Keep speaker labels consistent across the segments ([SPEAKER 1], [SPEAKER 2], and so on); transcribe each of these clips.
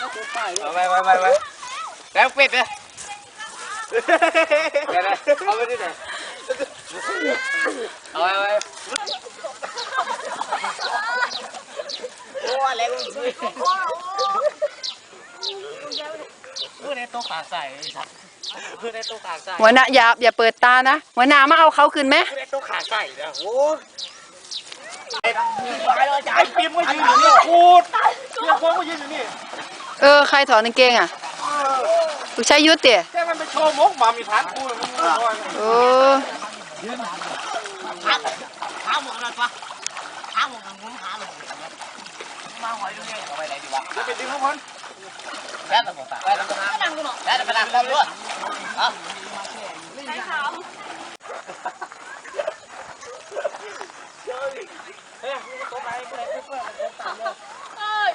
[SPEAKER 1] เอาไปไปไปไปแล้วเป็ดเนี่ยเดี๋ยวนะเอาไปที่ไหนเอาไปไปโอ้อะไรกูเพื่อนในโต๊ะขาใส่เพื่อนในโต๊ะขาใส่
[SPEAKER 2] หัวหน้าอย่าอย่าเปิดตานะหัวหน้ามาเอาเขาขึ้นไหม
[SPEAKER 1] เพื่อนในโต๊ะขาใส่นะโอ้ไอ้ปิมก็ยืนอยู่นี่กูเรียกพวกก็ยืนอยู่นี่
[SPEAKER 2] เออ ใครถอดกางเกงอะลูกชายยุทธเติ
[SPEAKER 1] แค่มันไปโชว์มกมามีฐานกูเลยมึงว่า
[SPEAKER 2] โอ้
[SPEAKER 1] หาหมกนั่นปะหาหมกนั่นงมหาเลยมาหอยดูเนี่ยเอาไปไหนดีวะจะไปดึงข้างบนแค่ตะบกตาแค่ตะบกตาแค่ตะบกตาแค่ตะบกตาด้วยอะเฮ้ยตัวไหนตัวไหนเพื่อนเพื่อนตามเลย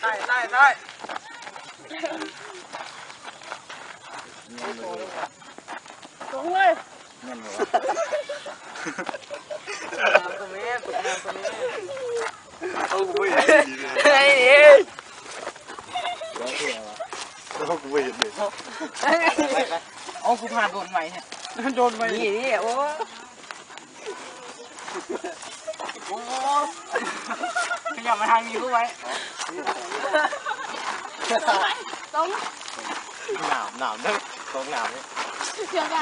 [SPEAKER 1] ได้ได้ได้ตรงเลยเงินหัวตัวนี้ตัวนี้ตัวนี้เอากูไม่เห็นไอ้นี่
[SPEAKER 3] แล้วกูไม่เห็น เลย
[SPEAKER 1] เอากูพาโดนไหมเนี่ยโดนไหมนี่นี่โอ้โอ้ขยับมาทางนี้รู้ไว้
[SPEAKER 3] หนาวหนาวเด้อตรงหนาวเนี่ย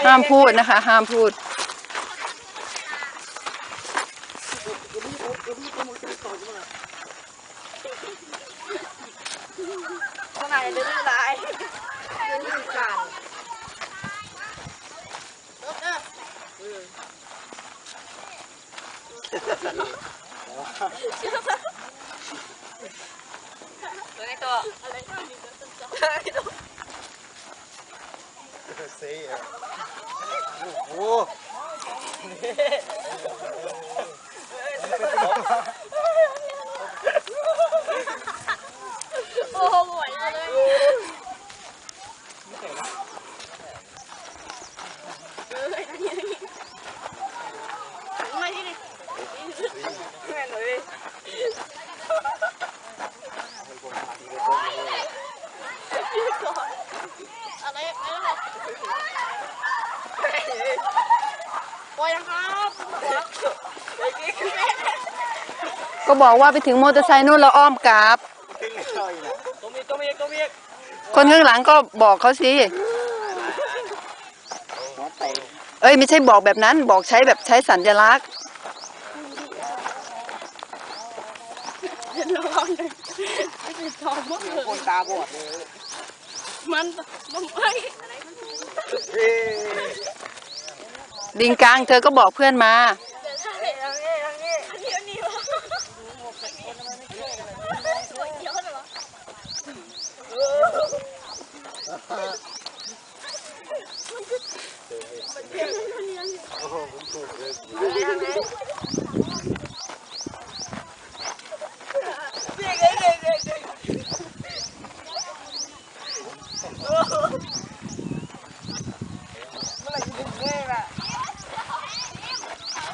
[SPEAKER 2] ห้ามพูดนะคะ ห้ามพูด
[SPEAKER 4] ข้างในดื้อร้าย ดื้อกัน ตัวในตัวอะไรตัว
[SPEAKER 3] เซ่อะโอ้
[SPEAKER 4] โอ้โหไหวเลยเอออันนี้อันนี้มาที่นี่แม่หน่อยอะไรอะไรปล่อยนะครับ
[SPEAKER 2] ก็บอกว่าไปถึงมอเตอร์ไซค์นู่นเราอ้อมกลับ
[SPEAKER 1] ตัวมีตัวมีตัวมี
[SPEAKER 2] คนข้างหลังก็บอกเขาสิ เอ้ย ไม่ใช่บอกแบบนั้น บอกใช้แบบใช้สัญลักษณ์
[SPEAKER 4] ระวังเลยไม่ติดทองมากเลย
[SPEAKER 1] คนตาบอดเลย
[SPEAKER 4] มันมันไม่
[SPEAKER 2] ลิงกลางเธอก็บอกเพื่อนมา
[SPEAKER 4] อันนี้อันนี้วะเยอะเลยวะ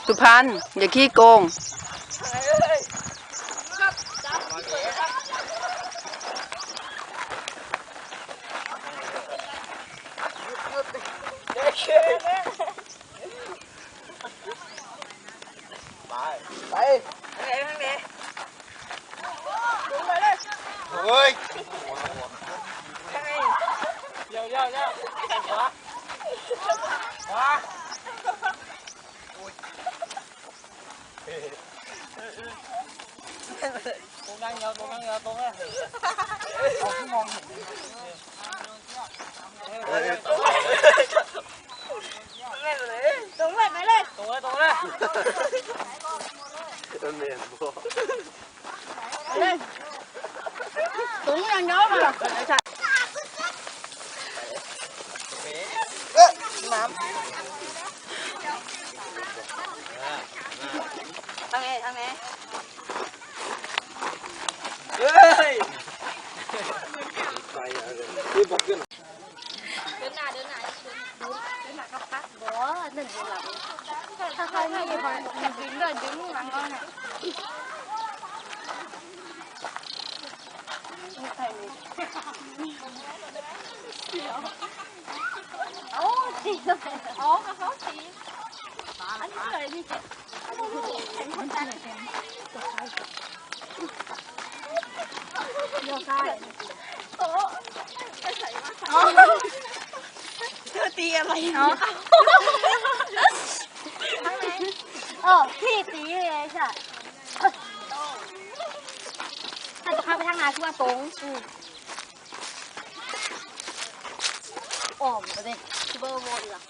[SPEAKER 2] สุพรรณอย่าขี้โกง
[SPEAKER 1] ไป
[SPEAKER 4] ไหนทางไหน
[SPEAKER 3] เฮ้ย
[SPEAKER 4] ทางไหน
[SPEAKER 1] เดี๋ยวเดี๋ยวเดี๋ยวใส่ขวาขวา ตรงนั่งยาวตรงนั่งยาวตรงอะเอาที่มอ งเห็น
[SPEAKER 3] เฮ้ย
[SPEAKER 4] ตรงไหนเลยตรงไหนไปเลย
[SPEAKER 1] ตรงเลยตรงเลย
[SPEAKER 3] ต้นเมียนพวก
[SPEAKER 4] เลยตรงอย่างเดียวมาทางไหนทางไหน
[SPEAKER 1] เฮ้ย
[SPEAKER 3] ไปอะไรที่บอกขึ้น
[SPEAKER 4] เดินหน้าเดินหน้าเดินหน้าครับพักบ
[SPEAKER 5] หนึ่งหลังถ้าเขาไม่มีคนจะดึงก็ดึงหลังก็เนี่ยโอ้ตีอ๋อเขาตีอันนี้เลยนี่โยกได้โอ้ไปใส่มาเธอตีอะไรเนาะเออพี่ตีเลยใช่ถ้าจะเข้าไปทางนาคือว่าตรงอ่อมไปเลยที่เบอร์โมดีกว่า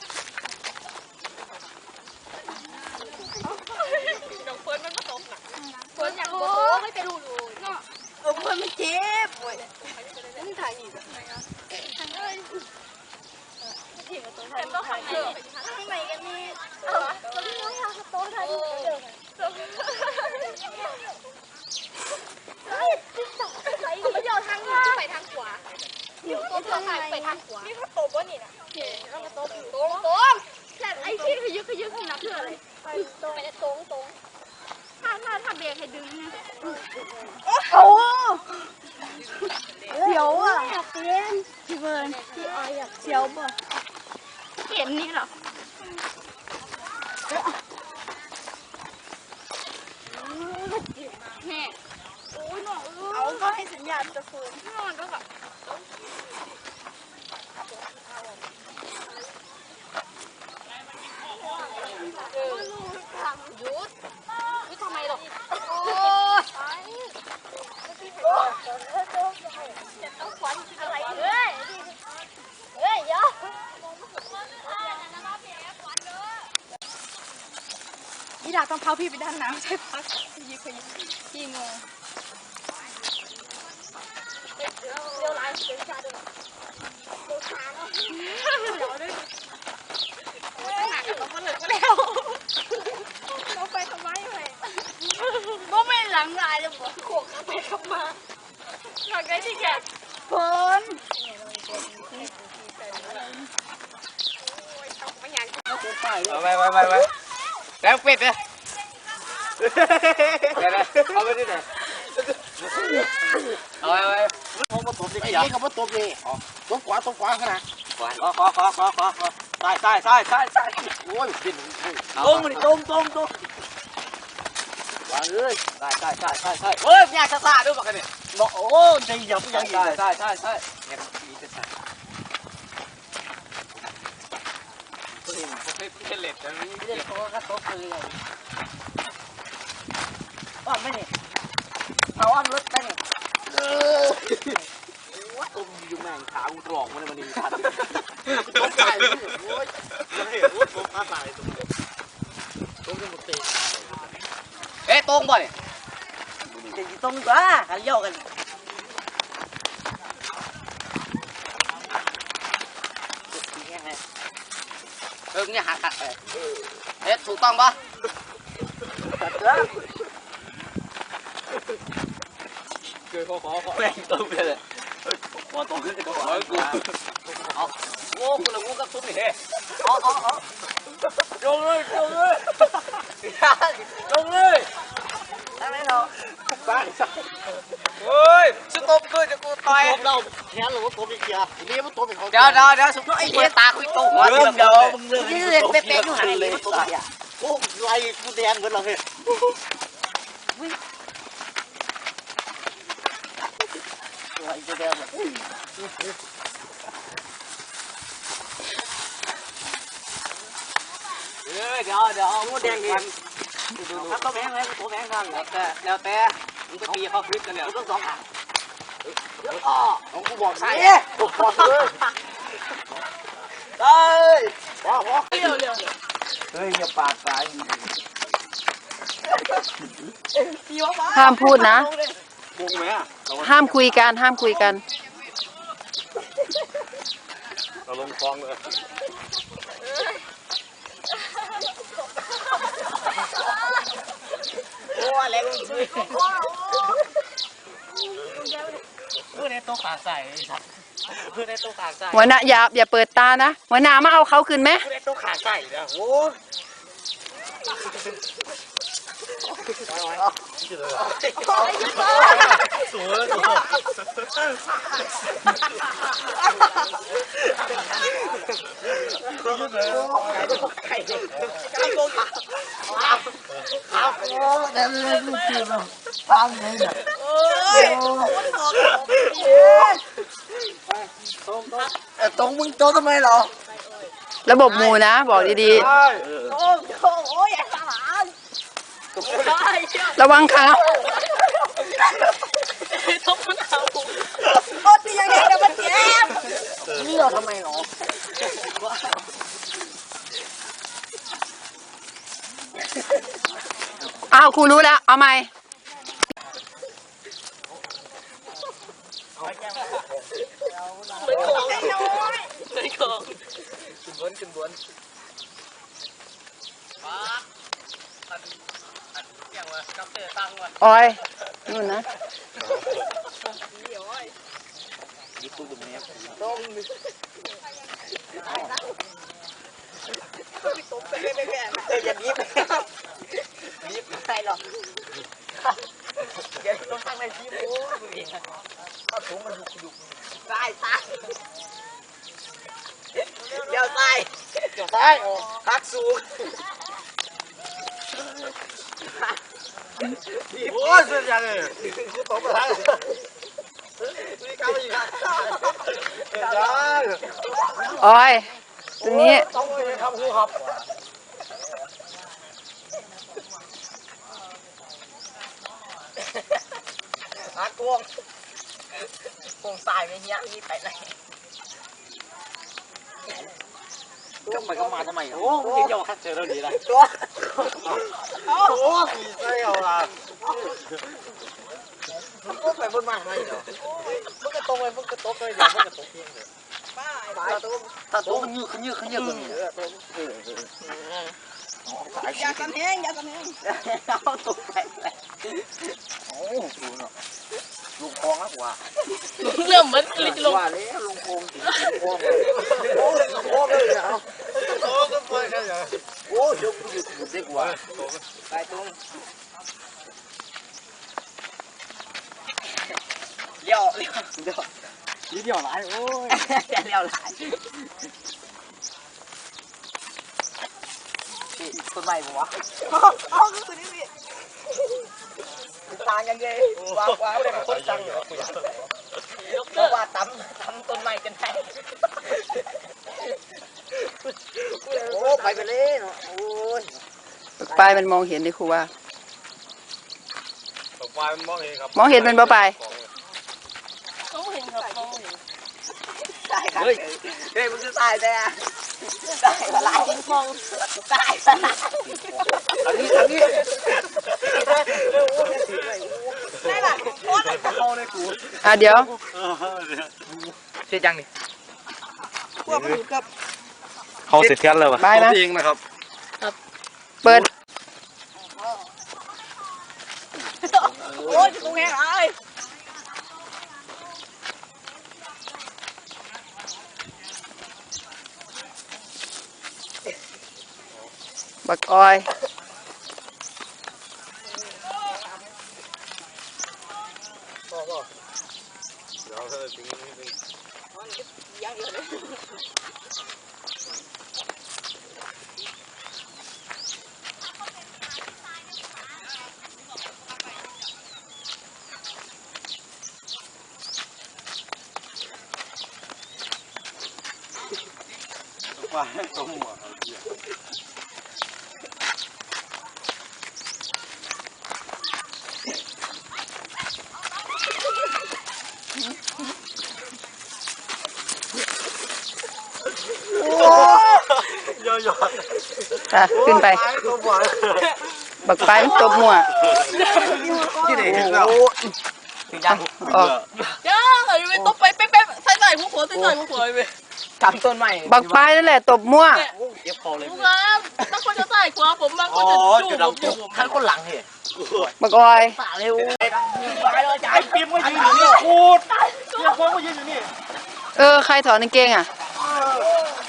[SPEAKER 5] ดอกเฟิร์นมันก็ตกน่ะเฟิร์นอยากโอ้ไม่ไปดูดูเนาะ เออเฟิร์นมันเจ็บโว้ยนี่ถ่ายอีกทางเอ้ยแต่ต้องข้างในข้างในกันนี่เออเราไม่รู้ทางโต๊ะทางเดิมเฮ้ยติ๊กต๊อกไปไม่ยอมทางนี้ไปทางขวาอยู่โต๊ะทางไปทางขวานี่เขาโต๊ะบนนี่นะแล้วก็โต๊ะโต๊ะโต๊ะแต่ไอ้ที่ขยึกขยึกนี่นะคืออะไรไปตรงไปตรงตรง ถ้าถ้าถ้าเบรกให้ดึงนะโอ้เสียวอะอยากเปลี่ยนพี่เบิร์นพี่ออยอยากเสียวบ่เห็นนี่หรอแม่โอ้ยหนอเอาก็ให้สัญญาณจะฟูนอนก็แบบหยุดไม่ทำไมหรอกโอ้ยต้องควันอะไรเฮ้ยเฮ้ยยอพี่ดา ต้องเผาพี่ไปด้านน้ำใช่พักยี่ขยิบพี่งงเดี๋ยวไลฟ์เป็นชาด้วยดูชาเนาะเดี๋ยวด้วยหากับเขาเลยก็แล้วเราไปทำไมเลยก็ไม่หลังลายเลยบอกโขกเข้าไปเข้ามาหลังได้ที่แกฝน
[SPEAKER 1] เอาไปไปไปไปแล้วเป็ดเลย เดี๋ยวนะเอาไปที่ไหนเอาไปไป
[SPEAKER 3] ผมมาตบดิไอ้นี่เขามาตบดิตบขวาตบขวาขนาด
[SPEAKER 1] ขวานขอขอขอขอขอขอใส่ใส่ใส่ใส่ใส่
[SPEAKER 3] โอ้ยเป็น
[SPEAKER 1] ตรงมันตรงตรงตรง
[SPEAKER 3] ขวาเลย
[SPEAKER 1] ใส่ใส่ใส่ใส่ใส่เฮ้ยอยากจะซาด้วยปะกันเนี่ย
[SPEAKER 3] บอกโอ้ใจหยับยั
[SPEAKER 1] ใส่
[SPEAKER 3] ง
[SPEAKER 1] ใส่ใส่ใส่ใส่เนี่ยมีจะใส่ไม่เป็นเล็ดแต่ไม่ได้เขาก็ตบเลย อ้อมไม่เนี่ยเอาอ้อมรถไปเนี่ย
[SPEAKER 3] ตบอยู่แม่งขากูตรอกมันในวันนี้ทันตบตายเลยโอ้ยยังเห็นว่าตบขาตายตรงนี้ตบจะหมดเตะ
[SPEAKER 1] เอ๊ะตรงบ่เนี่ย
[SPEAKER 2] ตรงว่ากันโยกกัน
[SPEAKER 1] เออเนี่ยหักหักเอ๊ะถูกต้องปะ
[SPEAKER 3] เกิด ขอขอขอ
[SPEAKER 1] แม่งตรงไปเลย
[SPEAKER 3] ขอตบขึ้นจะขอ
[SPEAKER 1] โอ้กูเอาโง่กูละงูกับตุ้มนี่เฮ้เอาเอาเอาลงเลยลงเลยลงเลยได้ไหมเรา
[SPEAKER 3] บ้านสัก
[SPEAKER 1] เฮ้ยสตบด้วยจะกูต่อย
[SPEAKER 3] ตบเราแขนหรือว่าตบอีกอย่างนี่มันตบเป็นเขา
[SPEAKER 1] เดี๋ยวเดี๋ยวเดี๋ยวสุดไอ้เหี้ยตาคุยโตหัว
[SPEAKER 3] เริ่มเดี๋ยวมึงเริ่ม
[SPEAKER 1] นี่เล่นเป๊ะๆอยู่หันเลย
[SPEAKER 3] โอ้ไล่กูแดงเหมือนเราเฮ้ย ไล่กูแดงแบบ
[SPEAKER 1] เอ้ยเดี๋ยวเดี๋ยวเอางูแดงกันครับตัวแมงเลยตัวแมงกันแล้วแต่แล้วแต่มึงก็ตีเขาคลิปกันแล้วต้องสองอะ
[SPEAKER 3] ของกูบอกใส่ตบก่อนเลย
[SPEAKER 1] เฮ้ย
[SPEAKER 3] ว้าวว้าว
[SPEAKER 1] เร็วเร็ว
[SPEAKER 3] เฮ้ยอย่าปาดสาย
[SPEAKER 2] ห้ามพูดนะ
[SPEAKER 3] วงไหมอะ
[SPEAKER 2] ห้ามคุยกันห้ามคุยกัน
[SPEAKER 3] เราลงคลองเลย
[SPEAKER 1] โอ้อะไรมึงดูดูในโต๊ะขาใส่สัตว์
[SPEAKER 6] เพื่อนได้ตัวขาใส่
[SPEAKER 2] หัวหน้าอย่าอย่าเปิดตานะหัวหน้ามาเอาเขาขึ้นไหม
[SPEAKER 6] เพื่อนได้ตัวขาใส่นะโอ้ย
[SPEAKER 1] สวยสวย
[SPEAKER 6] ตรงมึงโตทำไมหรอ
[SPEAKER 2] ระบบหมู่นะ บอกดี
[SPEAKER 4] โอ้โหโอ้ย
[SPEAKER 2] ระวังขา
[SPEAKER 4] ต้องมันเอาโอ้ตียังไงเดี๋ยวมันเจ็บ
[SPEAKER 6] นี่เราทำไมหรอ
[SPEAKER 2] อ้าวครูรู้แล้ว เอาไหม
[SPEAKER 4] ของน้อยไม่ของ
[SPEAKER 6] ขึ้นบนขึ้นบน
[SPEAKER 1] อย่างวะ กับเตะตังวะ
[SPEAKER 2] ออยนู่นนะ
[SPEAKER 6] อย่าบีบบีบใส่หรอกเดี๋ยวต้องตั้งในทีมโอ้ยดูดิข้าวถุงมันดุดุ
[SPEAKER 4] ตายตาย
[SPEAKER 6] เดี๋ยวใส่เดี๋ยวใส่พักสูง โอ้ยสุดยังเลยกูตกมาทั้งนี่ก้าวอีกครับยัง
[SPEAKER 2] ออยตรงนี้
[SPEAKER 6] ต้องไปครับครูครับ
[SPEAKER 1] อากวงกวงสายไม่เงี้ยนี่ไปไหน
[SPEAKER 6] ก็มันก็มาทำไมโอ้ยเดี๋ยวคัดเจอแล้วดีเลยโอ้ยใช่เอาละมันก็ไปบนมาไม่เหรอมัน ก็ตรงไปมันก็ตกเลยเดี๋ยวมันก็ตกเพียงเลยถ้าตกถ้าตกยืดขึ้นยืดขึ้นยืดขึ้น เออตกเออเออ
[SPEAKER 4] อย่ากันแห้งอย่ากันแห้ง
[SPEAKER 6] เอาตกไปโอ้ดูเนาะลุงคลองแล้วกว่า
[SPEAKER 4] เรื่องมันลิจลง
[SPEAKER 6] ว่าแล้วลุงคลองถึงลุงคลองเลยโอ้ลุงคลองเลยเอาโอ้ก็ไปกันเหรอโอ้เดี๋ยวกูอยู่กูเด็กว่าไปตรง
[SPEAKER 1] เลี้ยวเลี้ยว
[SPEAKER 6] เดี๋ยวนิดเดียวหลายโอ้ย
[SPEAKER 1] จะเลี้ยวหลายนี่ต้นไม้บัว
[SPEAKER 4] อ๋อคือนี่สิ
[SPEAKER 1] ต่างกันเลยว้าวว้าวเลยมันคนจังเลยเพราะว่าตำตำต้นไม้กันได้
[SPEAKER 6] โอ้ไปไปเลยเนาะโอ้ย
[SPEAKER 2] ปลายมันมองเห็นดิครูว่า
[SPEAKER 7] ไฟมันมองเห็นครับ
[SPEAKER 2] มองเห็นมันบ่ปลาย
[SPEAKER 4] ต้องเห็นครับต้องเห็น
[SPEAKER 1] ได้ครับเฮ้ยเฮ้ยมึงจะตายแต่ตายละลาย
[SPEAKER 4] กินฟอง
[SPEAKER 1] ตายละลาย
[SPEAKER 6] อันนี้อันนี้
[SPEAKER 4] ได้ละโคตร
[SPEAKER 6] เข้าเลยกู
[SPEAKER 2] อะเดี๋ยว
[SPEAKER 1] เสียจังนี่
[SPEAKER 4] พวกมันกับ
[SPEAKER 7] เขาเสร็จกันแล้ววะ
[SPEAKER 2] บายนะ
[SPEAKER 7] เองนะครับ
[SPEAKER 2] เปิด
[SPEAKER 4] โอ้ยกูแห้งไอ้
[SPEAKER 2] บักออย
[SPEAKER 7] ยอด
[SPEAKER 4] อะ
[SPEAKER 2] ขึ้นไป
[SPEAKER 6] บั
[SPEAKER 2] กไปตบมั่ว
[SPEAKER 6] ที่ไหน
[SPEAKER 2] เห็นแล้ว
[SPEAKER 1] ถึงยัง
[SPEAKER 2] ออก
[SPEAKER 4] ย่าไปตบไปเป๊ะๆใส่ใส่หัวหัวใส่ใส่หัวหัวไป
[SPEAKER 1] กำต้นใหม่
[SPEAKER 2] บักไปนั่นแหละตบมั่ว
[SPEAKER 1] เย็บคอเลย
[SPEAKER 4] ผมครับางคนจะใส่ขวาผมบางคนจะจู่ผม
[SPEAKER 1] ท่านคนหลังเหรอ
[SPEAKER 2] บักออย
[SPEAKER 1] ป่าเร็ว
[SPEAKER 6] ไปเลยจ่าปียมก็ยืนอยู่นี่
[SPEAKER 2] พูดเปีย
[SPEAKER 7] มก็ยืน
[SPEAKER 2] อ
[SPEAKER 1] ยู่นี่เออใครถอน
[SPEAKER 7] กาง
[SPEAKER 1] เกงอะ